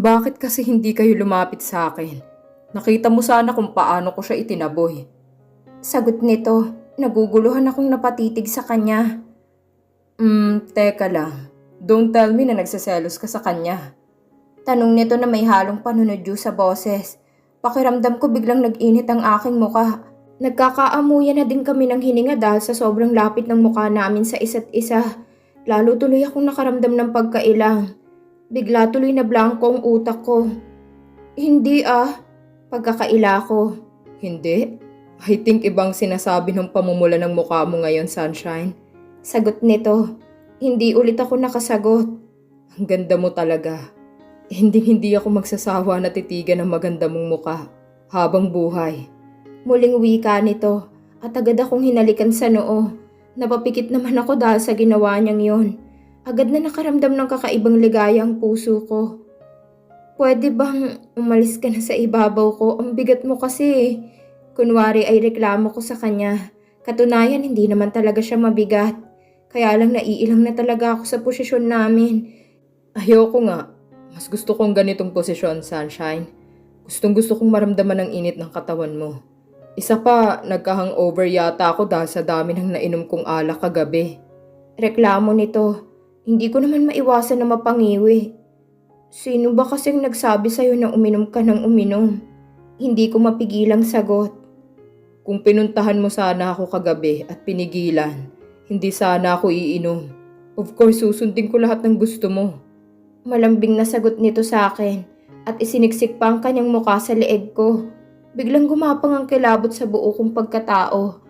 Bakit kasi hindi kayo lumapit sa akin? Nakita mo sana kung paano ko siya itinaboy. Sagot nito, naguguluhan akong napatitig sa kanya. Hmm, teka lang. Don't tell me na nagsaselos ka sa kanya. Tanong nito na may halong panunodyo sa boses. Pakiramdam ko biglang nag-init ang aking muka. Nagkakaamuyan na din kami ng hininga dahil sa sobrang lapit ng mukha namin sa isa't isa. Lalo tuloy akong nakaramdam ng pagkailang. Bigla tuloy na blanco ang utak ko. Hindi ah, pagkakaila ko. Hindi? I think ibang sinasabi ng pamumula ng mukha mo ngayon, Sunshine. Sagot nito. Hindi ulit ako nakasagot. Ang ganda mo talaga. Hindi hindi ako magsasawa na titigan ng maganda mong muka habang buhay. Muling wika nito at agad akong hinalikan sa noo. Napapikit naman ako dahil sa ginawa niyang yon. Agad na nakaramdam ng kakaibang ligaya ang puso ko. Pwede bang umalis ka na sa ibabaw ko? Ang bigat mo kasi eh. Kunwari ay reklamo ko sa kanya. Katunayan hindi naman talaga siya mabigat. Kaya lang naiilang na talaga ako sa posisyon namin. Ayoko nga. Mas gusto kong ganitong posisyon, Sunshine. Gustong gusto kong maramdaman ang init ng katawan mo. Isa pa, nagka-hangover yata ako dahil sa dami ng nainom kong alak kagabi. Reklamo nito. Hindi ko naman maiwasan na mapangiwi. Sino ba kasing nagsabi sa'yo na uminom ka ng uminom? Hindi ko mapigilang sagot. Kung pinuntahan mo sana ako kagabi at pinigilan, hindi sana ako iinom. Of course, susundin ko lahat ng gusto mo. Malambing na sagot nito sa akin at isiniksik pa ang kanyang mukha sa leeg ko. Biglang gumapang ang kilabot sa buo kong pagkatao.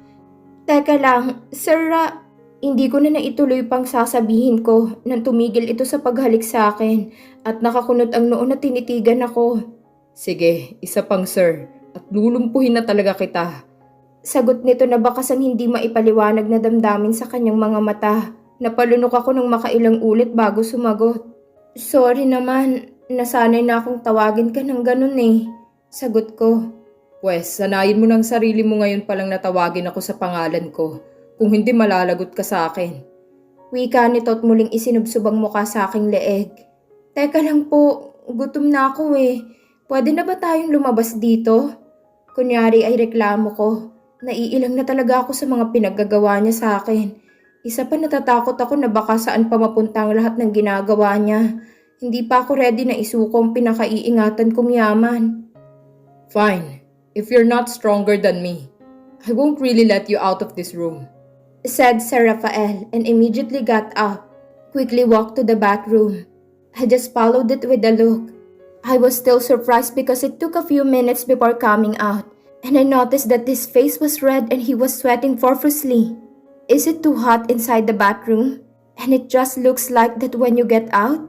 Teka lang, Sir Ra, hindi ko na naituloy pang sasabihin ko nang tumigil ito sa paghalik sa akin at nakakunot ang noon na tinitigan ako. Sige, isa pang sir, at lulumpuhin na talaga kita. Sagot nito na bakasang hindi maipaliwanag na damdamin sa kanyang mga mata. Napalunok ako ng makailang ulit bago sumagot. Sorry naman, nasanay na akong tawagin ka ng ganun eh. Sagot ko. Pwes, sanayin mo ng sarili mo ngayon palang natawagin ako sa pangalan ko. Kung hindi malalagot ka sa akin. Wika nito at muling isinubsob ang mukha sa aking leeg. Teka lang po, gutom na ako eh. Pwede na ba tayong lumabas dito? Kunyari ay reklamo ko. Naiilang na talaga ako sa mga pinaggagawa niya sa akin. Isa pa natatakot ako na baka saan pa mapunta ang lahat ng ginagawa niya. Hindi pa ako ready na isuko ang pinakaiingatan kong yaman. Fine. If you're not stronger than me, I won't really let you out of this room. Said Sir Rafael and immediately got up. Quickly walked to the bathroom. I just followed it with a look. I was still surprised because it took a few minutes before coming out, and I noticed that his face was red and he was sweating profusely. Is it too hot inside the bathroom? And it just looks like that when you get out?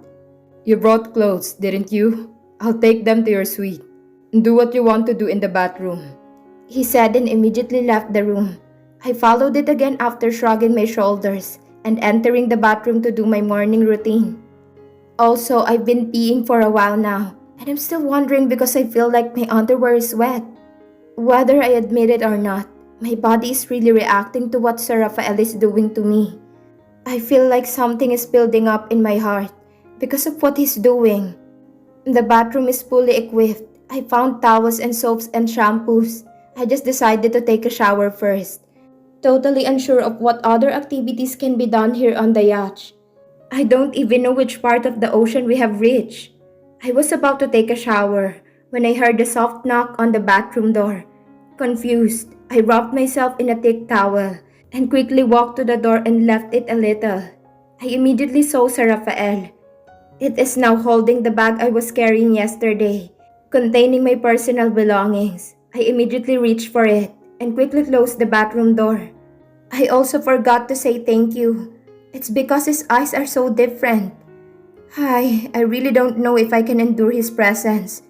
You brought clothes, didn't you? I'll take them to your suite. Do what you want to do in the bathroom. He said and immediately left the room. I followed it again after shrugging my shoulders and entering the bathroom to do my morning routine. Also, I've been peeing for a while now, and I'm still wondering because I feel like my underwear is wet. Whether I admit it or not, my body is really reacting to what Sir Rafael is doing to me. I feel like something is building up in my heart because of what he's doing. The bathroom is fully equipped. I found towels and soaps and shampoos. I just decided to take a shower first. Totally unsure of what other activities can be done here on the yacht. I don't even know which part of the ocean we have reached. I was about to take a shower when I heard a soft knock on the bathroom door. Confused, I wrapped myself in a thick towel and quickly walked to the door and left it a little. I immediately saw Sir. It is now holding the bag I was carrying yesterday, containing my personal belongings. I immediately reached for it and quickly closed the bathroom door. I also forgot to say thank you. It's because his eyes are so different. Hi, I really don't know if I can endure his presence.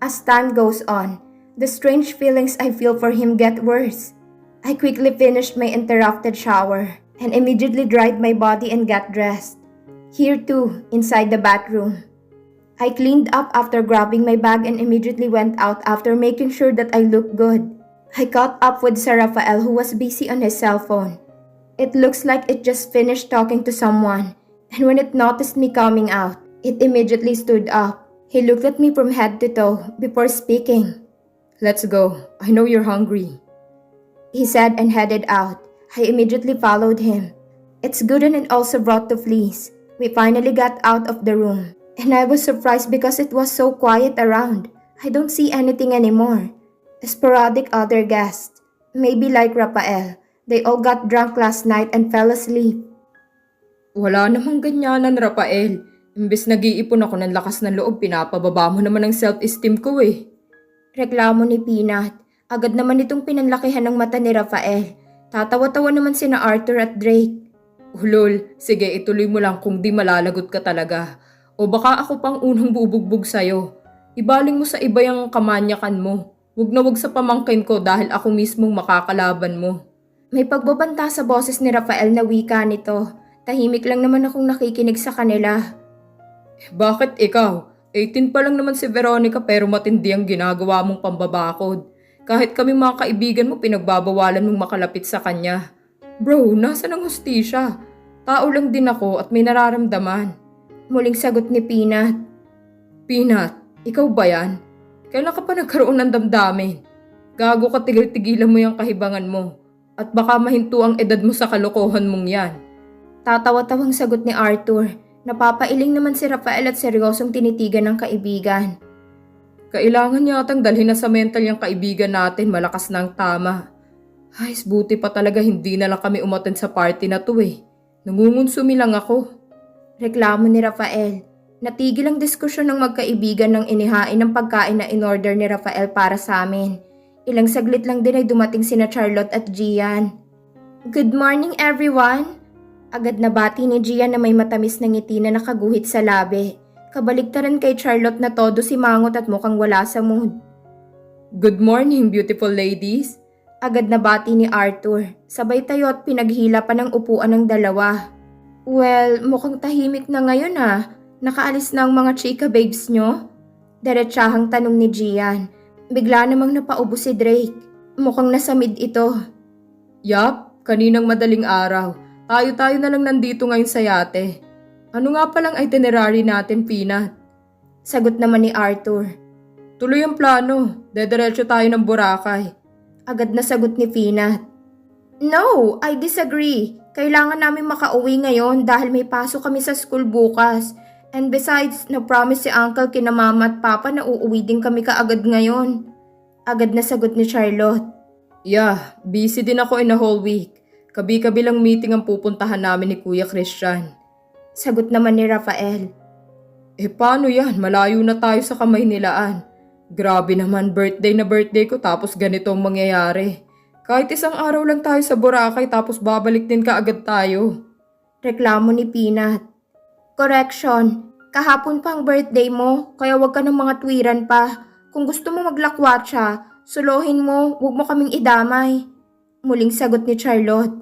As time goes on, the strange feelings I feel for him get worse. I quickly finished my interrupted shower and immediately dried my body and got dressed. Here too, inside the bathroom. I cleaned up after grabbing my bag and immediately went out after making sure that I looked good. I caught up with Sir Rafael who was busy on his cell phone. It looks like it just finished talking to someone, and when it noticed me coming out, it immediately stood up. He looked at me from head to toe before speaking. Let's go. I know you're hungry. He said and headed out. I immediately followed him. It's good and it also brought the fleas. We finally got out of the room. And I was surprised because it was so quiet around. I don't see anything anymore. Sporadic other guests. Maybe like Rafael. They all got drunk last night and fell asleep. Wala namang ganyanan, Rafael. Imbes nag-iipon ako ng lakas ng loob, pinapababa mo naman ang self-esteem ko eh. Reklamo ni Peanut. Agad naman itong pinanlakihan ng mata ni Rafael. Tatawa-tawa naman sina Arthur at Drake. Ulol, sige ituloy mo lang kung di malalagot ka talaga. O baka ako pang unang bubugbog sa'yo. Ibaling mo sa iba yung kamanyakan mo. Huwag na wag sa pamangkin ko dahil ako mismong makakalaban mo. May pagbabanta sa boses ni Rafael na wika nito. Tahimik lang naman akong nakikinig sa kanila. Bakit ikaw? 18 pa lang naman si Veronica pero matindi ang ginagawa mong pambabakod. Kahit kami mga kaibigan mo pinagbabawalan mong makalapit sa kanya. Bro, nasa ng hustisya? Tao lang din ako at may nararamdaman. Muling sagot ni Peanut. Peanut, ikaw ba yan? Kailan ka pa nagkaroon ng damdamin? Gago ka tigil-tigilan mo yung kahibangan mo. At baka mahinto ang edad mo sa kalokohan mong yan. Tatawa-tawang sagot ni Arthur. Napapailing naman si Rafael at seryosong tinitigan ng kaibigan. Kailangan yatang dalhin na sa mental yung kaibigan natin, malakas ang tama. Ay, buti pa talaga hindi na lang kami umaten sa party na to eh. Nangungunsumi lang ako. Reklamo ni Rafael. Natigil ang diskusyon ng magkaibigan ng inihain ng pagkain na in-order ni Rafael para sa amin. Ilang saglit lang din ay dumating sina Charlotte at Gian. Good morning everyone! Agad na bati ni Gian na may matamis na ngiti na nakaguhit sa labi. Kabaligtaran kay Charlotte na todo si Mangot at mukhang wala sa mood. Good morning, beautiful ladies. Agad na bati ni Arthur. Sabay tayo at pinaghila pa ng upuan ng dalawa. Well, mukhang tahimik na ngayon ah. Nakaalis na ang mga chika babes nyo? Diretsahang tanong ni Gian. Bigla namang napaubo si Drake. Mukhang nasa mid ito. Yap, kaninang madaling araw. Tayo-tayo na lang nandito ngayon sa yate. Ano nga palang itinerary natin, Peanut? Sagot naman ni Arthur. Tuloy ang plano. Dediretso tayo ng Boracay. Agad na sagot ni Peanut. No, I disagree. Kailangan namin makauwi ngayon dahil may pasok kami sa school bukas. And besides, na-promise si Uncle kina Mama at Papa na uuwi din kami kaagad ngayon. Agad na sagot ni Charlotte. Yeah, busy din ako in a whole week. Kabi-kabilang meeting ang pupuntahan namin ni Kuya Christian. Sagot naman ni Rafael. Eh paano yan? Malayo na tayo sa kamay nilaan. Grabe naman, birthday na birthday ko tapos ganito ang mangyayari. Kahit isang araw lang tayo sa Boracay tapos babalik din kaagad tayo. Reklamo ni Peanut. Correction, kahapon pa ang birthday mo, kaya wag ka ng mga tuwiran pa. Kung gusto mo maglakwatsa, suluhin mo, wag mo kaming idamay. Muling sagot ni Charlotte.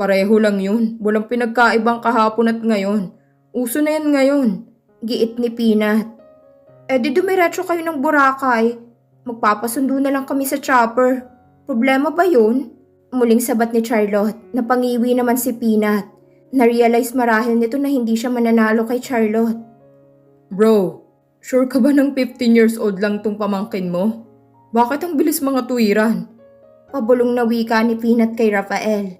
Pareho lang yun. Walang pinagkaibang kahapon at ngayon. Uso na yan ngayon. Giit ni Peanut. Eh di dumiretso kayo ng Boracay. Magpapasundo na lang kami sa chopper. Problema ba yun? Muling sabat ni Charlotte. Napangiwi naman si Peanut. Na-realize marahil nito na hindi siya mananalo kay Charlotte. Bro, sure ka ba ng 15 years old lang tong pamangkin mo? Bakit ang bilis mga tuwiran? Pabulong na wika ni Peanut kay Rafael.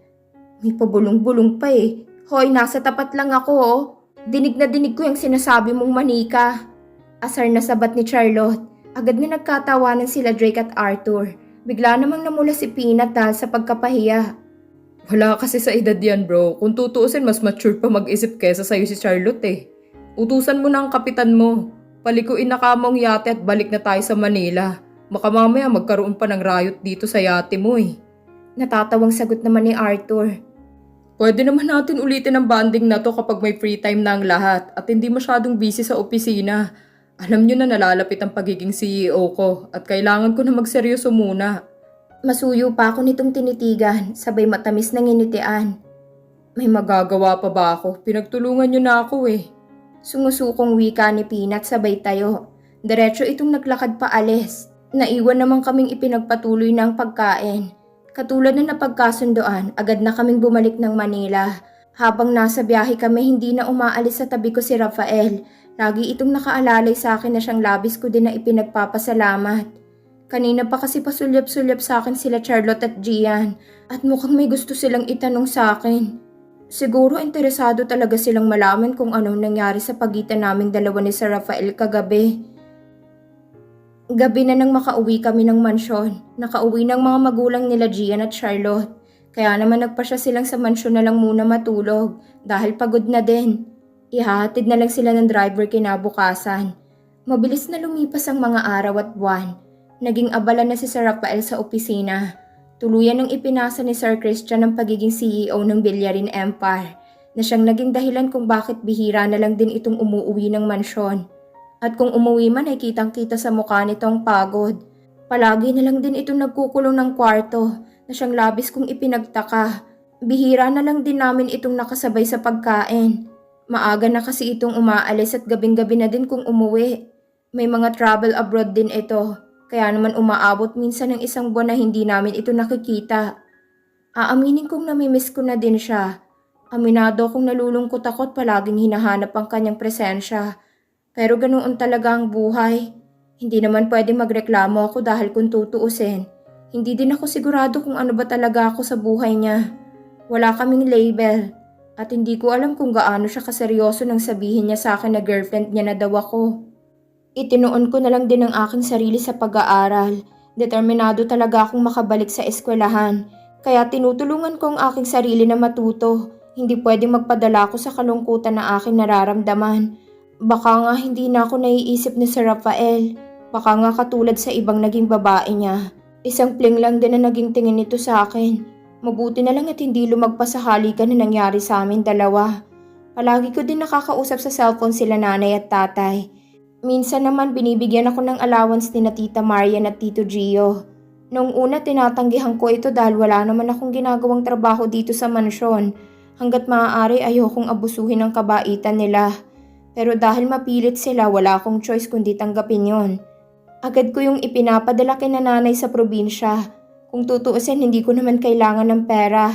May pabulong-bulong pa eh. Hoy, nasa tapat lang ako oh. Dinig na dinig ko yung sinasabi mong manika. Asar na sabat ni Charlotte. Agad na nagkatawanan sila Drake at Arthur. Bigla namang namula si Peanut dahil sa pagkapahiya. Wala kasi sa edad yan bro. Kung tutuusin, mas mature pa mag-isip kesa sa'yo si Charlotte eh. Utusan mo na ang kapitan mo. Palikuin na kamong yate at balik na tayo sa Manila. Baka mamaya magkaroon pa ng riot dito sa yate mo eh. Natatawang sagot naman ni Arthur. Pwede naman natin ulitin ang banding na to kapag may free time na ang lahat at hindi masyadong busy sa opisina. Alam nyo na nalalapit ang pagiging CEO ko at kailangan ko na magseryoso muna. Masuyo pa ako nitong tinitigan, sabay matamis na nginitian. May magagawa pa ba ako? Pinagtulungan nyo na ako eh. Sungusukong wika ni Peanut sabay tayo. Diretso itong naglakad pa alis. Naiwan naman kaming ipinagpatuloy ng pagkain. Katulad na napagkasundoan, agad na kaming bumalik ng Manila. Habang nasa biyahe kami, hindi na umaalis sa tabi ko si Rafael. Lagi itong nakaalalay sa akin na siyang labis ko din na ipinagpapasalamat. Kanina pa kasi pasulyap-sulyap sa akin sila Charlotte at Gian at mukhang may gusto silang itanong sa akin. Siguro interesado talaga silang malaman kung anong nangyari sa pagitan naming dalawa ni Sir Rafael kagabi. Gabi na nang makauwi kami ng mansyon. Nakauwi ng mga magulang nila Gian at Charlotte. Kaya naman nagpa siya silang sa mansyon na lang muna matulog dahil pagod na din. Ihahatid na lang sila ng driver kinabukasan. Mabilis na lumipas ang mga araw at buwan. Naging abala na si Sir Rafael sa opisina. Tuluyan ng ipinasa ni Sir Christian ang pagiging CEO ng Villarin Empire na siyang naging dahilan kung bakit bihira na lang din itong umuwi ng mansyon. At kung umuwi man ay kitang-kita sa mukha nitong pagod. Palagi na lang din itong nagkukulong ng kwarto na siyang labis kong ipinagtaka. Bihira na lang din namin itong nakasabay sa pagkain. Maaga na kasi itong umaalis at gabing-gabi na din kung umuwi. May mga travel abroad din ito. Kaya naman umaabot minsan ng isang buwan na hindi namin ito nakikita. Aaminin kong namimiss ko na din siya. Aminado kong nalulungkot ako at palaging hinahanap ang kanyang presensya. Pero ganoon talaga ang buhay. Hindi naman pwede magreklamo ako dahil kung tutuusin. Hindi din ako sigurado kung ano ba talaga ako sa buhay niya. Wala kaming label. At hindi ko alam kung gaano siya kaseryoso nang sabihin niya sa akin na girlfriend niya na daw ako. Itinuon ko na lang din ang aking sarili sa pag-aaral. Determinado talaga akong makabalik sa eskwelahan. Kaya tinutulungan ko ang aking sarili na matuto. Hindi pwedeng magpadala ako sa kalungkutan na aking nararamdaman. Baka nga hindi na ako naiisip ni Sir Rafael. Baka nga katulad sa ibang naging babae niya. Isang pling lang din na naging tingin nito sa akin. Mabuti na lang at hindi lumagpas sa halikan na nangyari sa amin dalawa. Palagi ko din nakakausap sa cellphone sila nanay at tatay. Minsan naman binibigyan ako ng allowance ni na Tita Marian at Tito Gio. Noong una tinatanggihan ko ito dahil wala naman akong ginagawang trabaho dito sa mansyon. Hanggat maaari ayokong abusuhin ang kabaitan nila. Pero dahil mapilit sila wala akong choice kundi tanggapin yon. Agad ko yung ipinapadala kay nanay sa probinsya. Kung tutuusin hindi ko naman kailangan ng pera.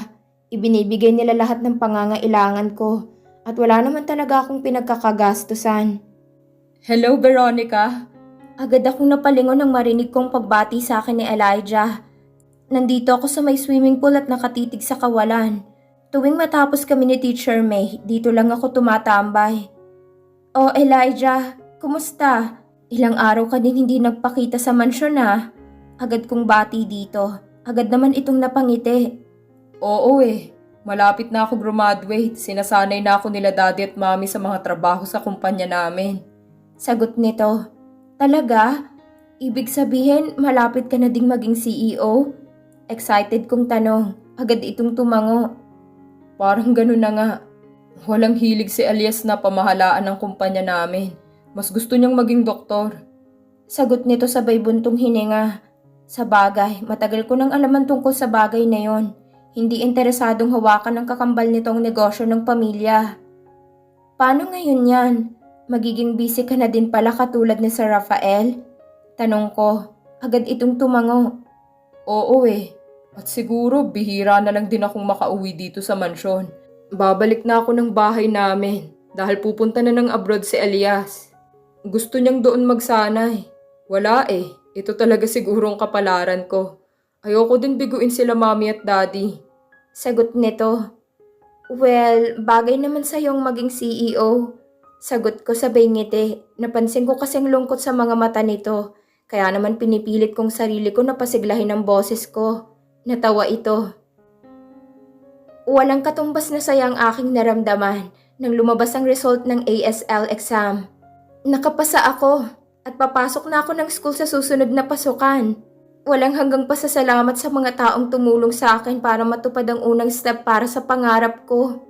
Ibinibigay nila lahat ng pangangailangan ko. At wala naman talaga akong pinagkakagastusan. Hello, Veronica. Agad akong napalingon nang marinig kong pagbati sa akin ni Elijah. Nandito ako sa may swimming pool at nakatitig sa kawalan. Tuwing matapos kami ni Teacher May, dito lang ako tumatambay. Oh Elijah, kumusta? Ilang araw ka din hindi nagpakita sa mansyon na. Agad kong bati dito. Agad naman itong napangiti. Oo eh. Malapit na ako graduate. Sinasanay na ako nila daddy at mami sa mga trabaho sa kumpanya namin. Sagot nito. Talaga? Ibig sabihin, malapit ka na ding maging CEO? Excited kong tanong. Agad itong tumango. Parang ganun na nga. Walang hilig si Elias na pamahalaan ng kumpanya namin. Mas gusto niyang maging doktor. Sagot nito sabay buntong hininga. Sa bagay, matagal ko nang alaman tungkol sa bagay na yon. Hindi interesadong hawakan ng kakambal nitong negosyo ng pamilya. Paano ngayon yan? Magiging busy ka na din pala katulad ni Sir Rafael? Tanong ko, agad itong tumango. Oo eh. At siguro bihira na lang din akong makauwi dito sa mansyon. Babalik na ako ng bahay namin dahil pupunta na ng abroad si Elias. Gusto niyang doon magsanay. Wala eh. Ito talaga siguro ang kapalaran ko. Ayoko din biguin sila mami at daddy. Sagot nito. Well, bagay naman sa yung maging CEO. Sagot ko sabay ngiti. Napansin ko kasing lungkot sa mga mata nito. Kaya naman pinipilit kong sarili ko na pasiglahin ang boses ko. Natawa ito. Walang katumbas na saya ang aking naramdaman nang lumabas ang result ng ASL exam. Nakapasa ako at papasok na ako ng school sa susunod na pasukan. Walang hanggang pasasalamat sa mga taong tumulong sa akin para matupad ang unang step para sa pangarap ko.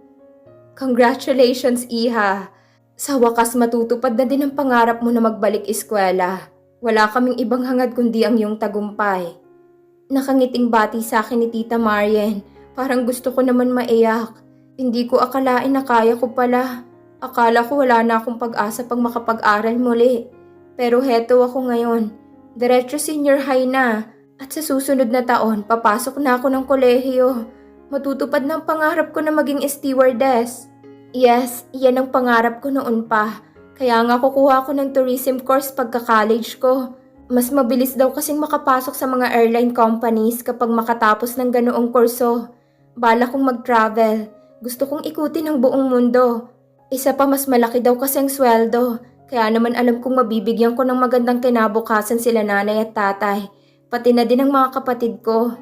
Congratulations, Iha! Sa wakas matutupad na din ang pangarap mo na magbalik eskwela. Wala kaming ibang hangad kundi ang iyong tagumpay. Nakangiting bati sa akin ni Tita Marian. Parang gusto ko naman maiyak. Hindi ko akalain na kaya ko pala. Akala ko wala na akong pag-asa pag makapag-aral muli. Pero heto ako ngayon. Diretso senior high na. At sa susunod na taon, papasok na ako ng kolehiyo. Matutupad ng pangarap ko na maging stewardess. Yes, yan ang pangarap ko noon pa. Kaya nga kukuha ko ng tourism course pagka-college ko. Mas mabilis daw kasing makapasok sa mga airline companies kapag makatapos ng ganoong kurso. Bala kong mag-travel. Gusto kong ikutin ang buong mundo. Isa pa mas malaki daw kasi ang sweldo. Kaya naman alam kong mabibigyan ko ng magandang kinabukasan sila nanay at tatay. Pati na din ang mga kapatid ko.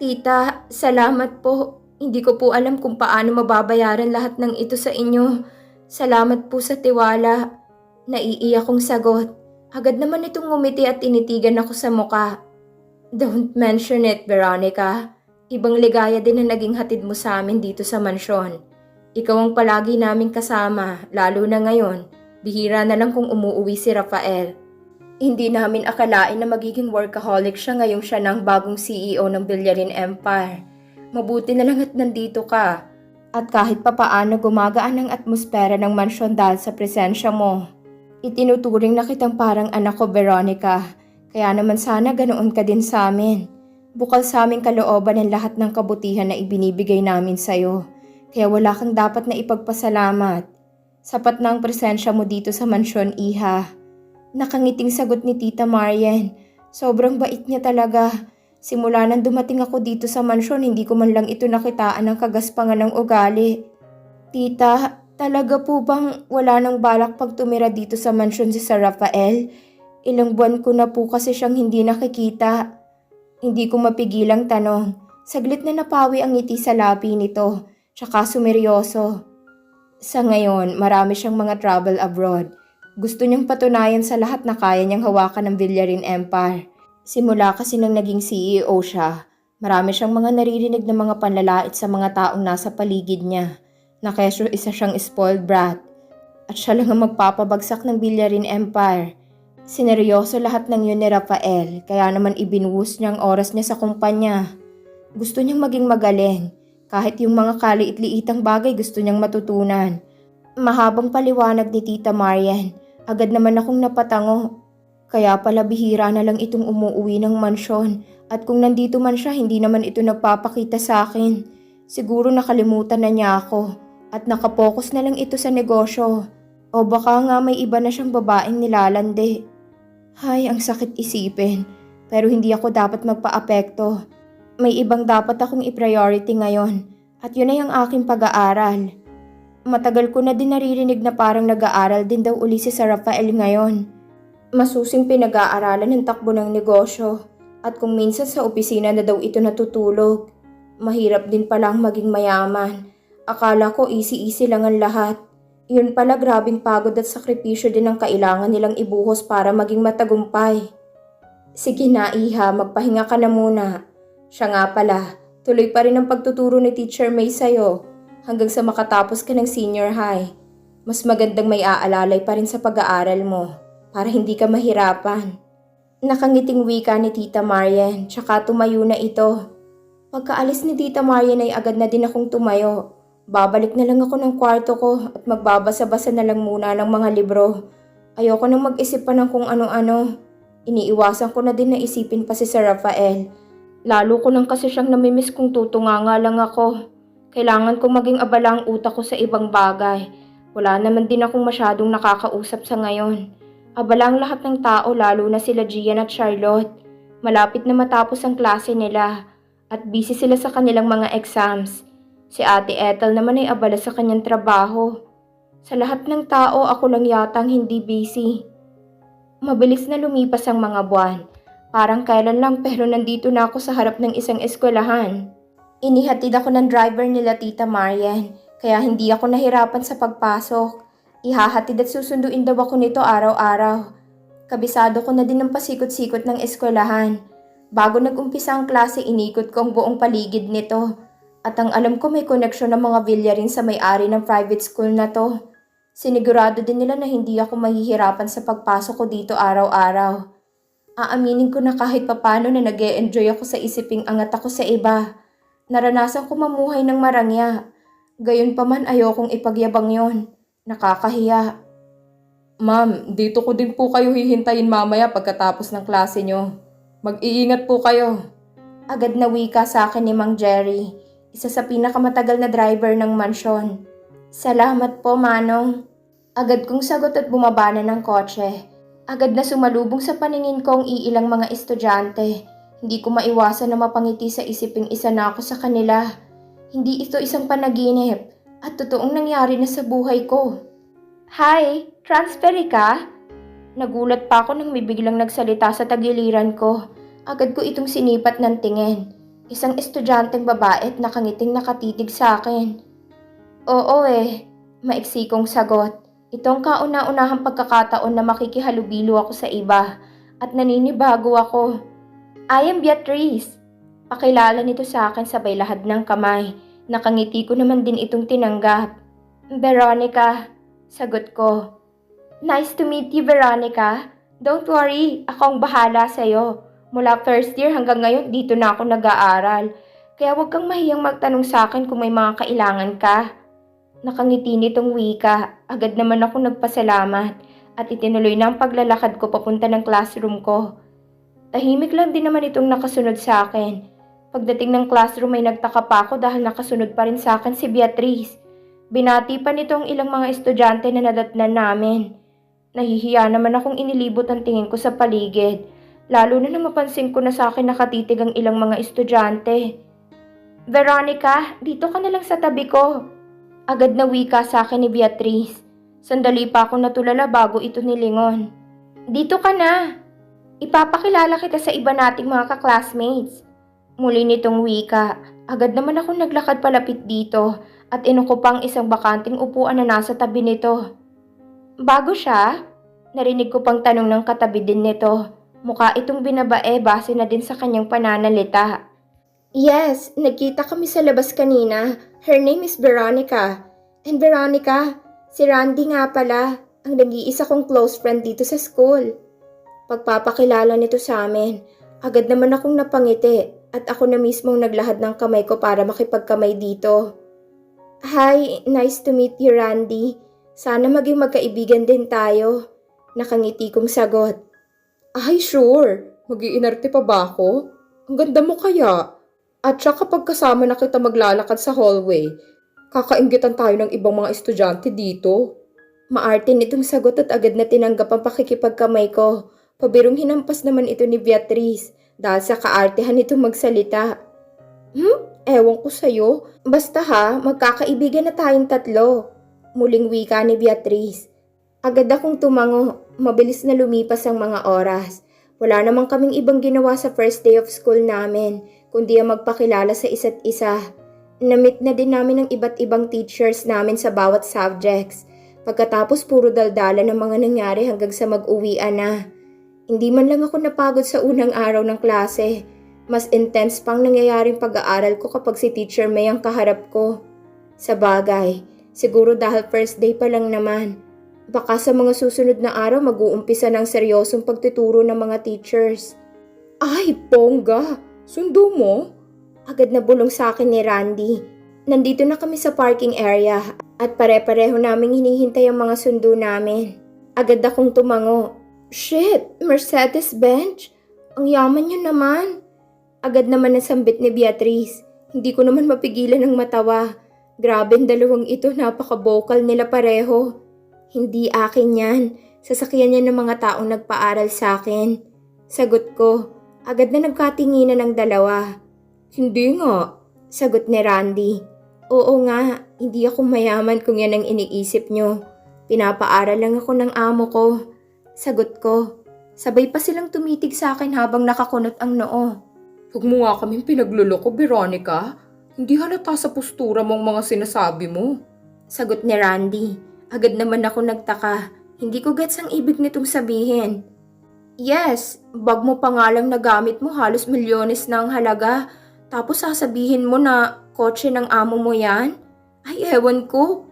Tita, salamat po. Hindi ko po alam kung paano mababayaran lahat ng ito sa inyo. Salamat po sa tiwala. Naiiyak kong sagot. Agad naman itong ngumiti at tinitigan ako sa muka. Don't mention it, Veronica. Ibang ligaya din na naging hatid mo sa amin dito sa mansyon. Ikaw ang palagi naming kasama, lalo na ngayon. Bihira na lang kung umuuwi si Rafael. Hindi namin akalain na magiging workaholic siya ngayong siya ng bagong CEO ng Villarin Empire. Mabuti na lang at nandito ka. At kahit papaano gumagaan ang atmosfera ng mansyon dahil sa presensya mo. Itinuturing na kitang parang anak ko, Veronica. Kaya naman sana ganoon ka din sa amin. Bukal sa aming kalooban ang lahat ng kabutihan na ibinibigay namin sa'yo. Kaya wala kang dapat na ipagpasalamat. Sapat na ang presensya mo dito sa mansyon, Iha. Nakangiting sagot ni Tita Marian. Sobrang bait niya talaga. Simula nang dumating ako dito sa mansyon, hindi ko man lang ito nakitaan ng kagaspangan ng ugali. Tita, talaga po bang wala nang balak pag tumira dito sa mansyon si Sir Rafael? Ilang buwan ko na po kasi siyang hindi nakikita. Hindi ko mapigilang tanong. Saglit na napawi ang ngiti sa labi nito, tsaka sumeryoso. Sa ngayon, marami siyang mga travel abroad. Gusto niyang patunayan sa lahat na kaya niyang hawakan ng Villarin Empire. Simula kasi nang naging CEO siya, marami siyang mga naririnig na mga panlalait sa mga taong nasa paligid niya, na kesyo isa siyang spoiled brat. At siya lang ang magpapabagsak ng Villarin Empire. Sineryoso lahat ng yun ni Rafael, kaya naman ibinuhos niya ang oras niya sa kumpanya. Gusto niyang maging magaling, kahit yung mga kaliit-liitang bagay gusto niyang matutunan. Mahabang paliwanag ni Tita Marian, agad naman akong napatango. Kaya pala bihira na lang itong umuuwi ng mansyon at kung nandito man siya hindi naman ito nagpapakita sa akin. Siguro nakalimutan na niya ako at nakapokus na lang ito sa negosyo. O baka nga may iba na siyang babaeng nilalande. Hay, ang sakit isipin. Pero hindi ako dapat magpa-apekto. May ibang dapat akong i-priority ngayon. At yun ay ang aking pag-aaral. Matagal ko na din naririnig na parang nag-aaral din daw uli si Sir Rafael ngayon. Masusing pinag-aaralan ng takbo ng negosyo. At kung minsan sa opisina na daw ito natutulog. Mahirap din palang maging mayaman. Akala ko easy-easy lang ang lahat. Yun pala grabing pagod at sakripisyo din ang kailangan nilang ibuhos para maging matagumpay. Sige na, Iha, magpahinga ka na muna. Siya nga pala, tuloy pa rin ang pagtuturo ni Teacher May sa'yo hanggang sa makatapos ka ng senior high. Mas magandang may aalalay pa rin sa pag-aaral mo para hindi ka mahirapan. Nakangiting wika ni Tita Marian, tsaka tumayo na ito. Pagkaalis ni Tita Marian ay agad na din akong tumayo. Babalik na lang ako ng kwarto ko at magbabasa-basa na lang muna ng mga libro. Ayoko nang mag-isip pa ng kung ano-ano. Iniiwasan ko na din na isipin pa si Sir Rafael. Lalo ko lang kasi siyang namimiss kung tutunganga lang ako. Kailangan kong maging abala ang utak ko sa ibang bagay. Wala naman din akong masyadong nakakausap sa ngayon. Abala ang lahat ng tao lalo na sila Gian at Charlotte. Malapit na matapos ang klase nila at busy sila sa kanilang mga exams. Si Ate Ethel naman ay abala sa kanyang trabaho. Sa lahat ng tao, ako lang yatang hindi busy. Mabilis na lumipas ang mga buwan. Parang kailan lang pero nandito na ako sa harap ng isang eskwelahan. Inihatid ako ng driver nila Tita Marian, kaya hindi ako nahirapan sa pagpasok. Ihahatid at susunduin daw ako nito araw-araw. Kabisado ko na din ng pasikot-sikot ng eskwelahan. Bago nag-umpisa ang klase, inikot ko ang buong paligid nito. At ang alam ko may koneksyon ng mga Villarin sa may-ari ng private school na to. Sinigurado din nila na hindi ako mahihirapan sa pagpasok ko dito araw-araw. Aaminin ko na kahit papano na nag enjoy ako sa isiping angat ako sa iba. Naranasan ko mamuhay ng marangya. Gayon pa man ayokong ipagyabang yon. Nakakahiya. Ma'am, dito ko din po kayo hihintayin mamaya pagkatapos ng klase nyo. Mag-iingat po kayo. Agad na wika sa akin ni Mang Jerry. isa sa pinakamatagal na driver ng mansyon. Salamat po, Manong. Agad kong sagot at bumaba na ng kotse. Agad na sumalubong sa paningin ko ang iilang mga estudyante. Hindi ko maiwasan na mapangiti sa isiping isa na ako sa kanila. Hindi ito isang panaginip at totoong nangyari na sa buhay ko. Hi, transferi ka? Nagulat pa ako nang may biglang nagsalita sa tagiliran ko. Agad ko itong sinipat ng tingin. Isang estudyanteng babae at nakangiting nakatitig sa akin. Oo eh, maiksi kong sagot. Itong kauna-unahang pagkakataon na makikihalubilo ako sa iba at naninibago ako. I am Beatrice. Pakilala nito sa akin sabay lahad ng kamay. Nakangiti ko naman din itong tinanggap. Veronica, sagot ko. Nice to meet you, Veronica. Don't worry, ako ang bahala sa'yo. Mula first year hanggang ngayon, dito na ako nag-aaral. Kaya huwag kang mahiyang magtanong sa akin kung may mga kailangan ka. Nakangiti nitong wika. Agad naman ako nagpasalamat at itinuloy na ang paglalakad ko papunta ng classroom ko. Tahimik lang din naman itong nakasunod sa akin. Pagdating ng classroom ay nagtaka pa ako dahil nakasunod pa rin sa akin si Beatrice. Binati pa nito ang ilang mga estudyante na nadatnan namin. Nahihiya naman akong inilibot ang tingin ko sa paligid. Lalo na nang mapansin ko na sa akin nakatitig ang ilang mga estudyante. Veronica, dito ka na lang sa tabi ko. Agad na wika sa akin ni Beatrice. Sandali pa ako natulala bago ito nilingon. Dito ka na. Ipapakilala kita sa iba nating mga kaklasmates. Muli nitong wika, agad naman ako naglakad palapit dito at inuko pang isang bakanting upuan na nasa tabi nito. Bago siya, narinig ko pang tanong ng katabi din nito. Mukha itong binabae base na din sa kanyang pananalita. Yes, nagkita kami sa labas kanina. Her name is Veronica. And Veronica, si Randy nga pala, ang nag-iisa kong close friend dito sa school. Pagpapakilala nito sa amin, agad naman akong napangiti at ako na mismong naglahad ng kamay ko para makipagkamay dito. Hi, nice to meet you Randy. Sana maging magkaibigan din tayo. Nakangiti kong sagot. Ay, sure. Mag-iinarte pa ba ako? Ang ganda mo kaya. At saka kapag kasama na kita maglalakad sa hallway, kakainggitan tayo ng ibang mga estudyante dito. Maarte nitong sagot at agad na tinanggap ang pakikipagkamay ko. Pabirong hinampas naman ito ni Beatrice dahil sa kaartehan nitong magsalita. Hmm? Ewan ko sa'yo. Basta ha, magkakaibigan na tayong tatlo. Muling wika ni Beatrice. Agad akong tumango. Mabilis na lumipas ang mga oras. Wala namang kaming ibang ginawa sa first day of school namin, kundi ang magpakilala sa isa't isa. Namit na din namin ang iba't ibang teachers namin sa bawat subjects. Pagkatapos puro daldala ng mga nangyari hanggang sa mag-uwian na. Hindi man lang ako napagod sa unang araw ng klase. Mas intense pang nangyayaring pag-aaral ko kapag si Teacher May ang kaharap ko. Sa bagay, siguro dahil first day pa lang naman. Baka sa mga susunod na araw mag-uumpisa ng seryosong pagtuturo ng mga teachers. Ay, pongga! Sundo mo? Agad na bulong sa akin ni Randy. Nandito na kami sa parking area at pare-pareho naming hinihintay ang mga sundo namin. Agad akong tumango. Shit, Mercedes-Benz? Ang yaman niyo naman. Agad naman nasambit ni Beatrice. Hindi ko naman mapigilan ng matawa. Grabe ang dalawang ito, napaka-vocal nila pareho. Hindi akin yan. Sasakyan niya ng mga taong nagpaaral sa akin. Sagot ko. Agad na nagkatinginan ng dalawa. Hindi nga. Sagot ni Randy. Oo nga, hindi ako mayaman kung yan ang iniisip nyo. Pinapaaral lang ako ng amo ko. Sagot ko. Sabay pa silang tumitig sa akin habang nakakunot ang noo. Huwag mo nga kaming pinagluloko, Veronica. Hindi halata sa postura mong mga sinasabi mo. Sagot ni Randy. Agad naman ako nagtaka. Hindi ko gets ang ibig nitong sabihin. Yes, bag mo pa nga lang nagamit mo halos milyones na ang halaga. Tapos sasabihin mo na kotse ng amo mo yan? Ay, ewan ko.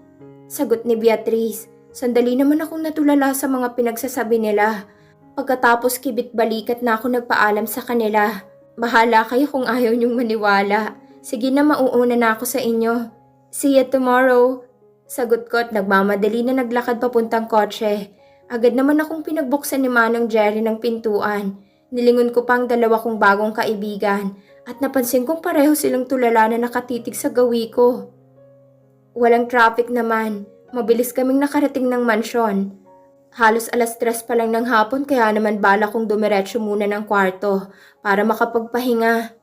Sagot ni Beatrice. Sandali naman akong natulala sa mga pinagsasabi nila. Pagkatapos kibit balikat na ako nagpaalam sa kanila. Bahala kayo kung ayaw niyong maniwala. Sige na mauuna na ako sa inyo. See you tomorrow. Sagot ko at nagmamadali na naglakad papuntang kotse. Agad naman akong pinagbuksan ni Manang Jerry ng pintuan. Nilingon ko pang dalawa kong bagong kaibigan at napansin kong pareho silang tulala na nakatitig sa gawi ko. Walang traffic naman. Mabilis kaming nakarating ng mansyon. Halos alas tres pa lang ng hapon kaya naman bala kong dumiretso muna ng kwarto para makapagpahinga.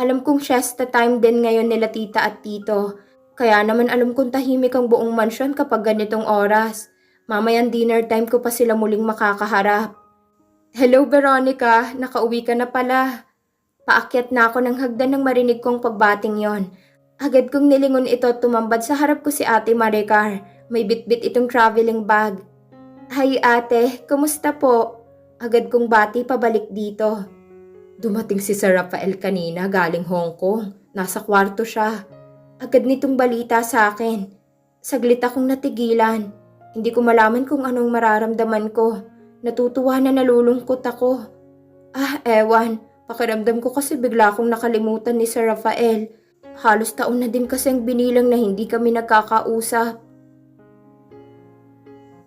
Alam kong siesta time din ngayon nila tita at tito. Kaya naman alam kong tahimik ang buong mansyon kapag ganitong oras. Mamayang dinner time ko pa sila muling makakaharap. Hello Veronica, nakauwi ka na pala. Paakyat na ako ng hagdan nang marinig kong pagbating yon. Agad kong nilingon ito tumambad sa harap ko si ate Maricar. May bitbit itong traveling bag. Hay ate, kumusta po? Agad kong bati pabalik dito. Dumating si Sir Rafael kanina galing Hong Kong. Nasa kwarto siya. Agad nitong balita sa akin. Saglit akong natigilan. Hindi ko malaman kung anong mararamdaman ko. Natutuwa na nalulungkot ako. Ah, ewan. Pakiramdam ko kasi bigla akong nakalimutan ni Sir Rafael. Halos taon na din kasi ang binilang na hindi kami nagkakausap.